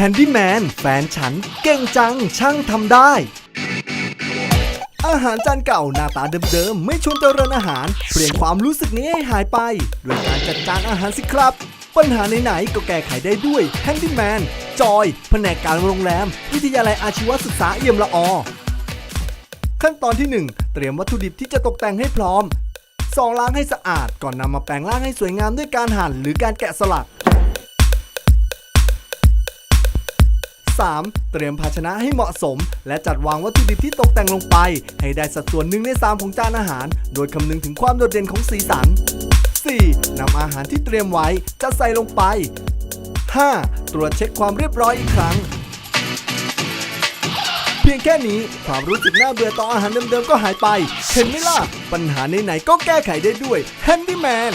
Handyman แฟนฉันเก่งจังช่างทำได้ อาหารจานเก่าหน้าตาเดิมๆ ไม่ชวนเจริญอาหาร เปลี่ยนความรู้สึกนี้ให้หายไป ด้วยการจัดจานอาหารสิครับ ปัญหาไหนๆก็แก้ไขได้ด้วย Handyman จอย แผนกการโรงแรม วิทยาลัยอาชีวศึกษาเอี่ยมละออขั้นตอนที่ 1 เตรียมวัตถุดิบที่จะตกแต่งให้พร้อม 2. ล้างให้สะอาดก่อนนำมาแปลงร่างให้สวยงามด้วยการหั่นหรือการแกะสลัก 3. เตรียมภาชนะให้เหมาะสม และจัดวางวัตถุดิบที่ตกแต่งลงไป ให้ได้สัดส่วน1ใน3ของจานอาหาร โดยคำนึงถึงความโดดเด่นของสีสัน 4. นำอาหารที่เตรียมไว้จะใส่ลงไป 5. ตรวจเช็คความเรียบร้อยอีกครั้ง เพียงแค่นี้ความรู้สึกน่าเบื่อต่ออาหารเดิมๆก็หายไป เห็นไหมล่ะ ปัญหาไหนๆก็แก้ไขได้ด้วย Handyman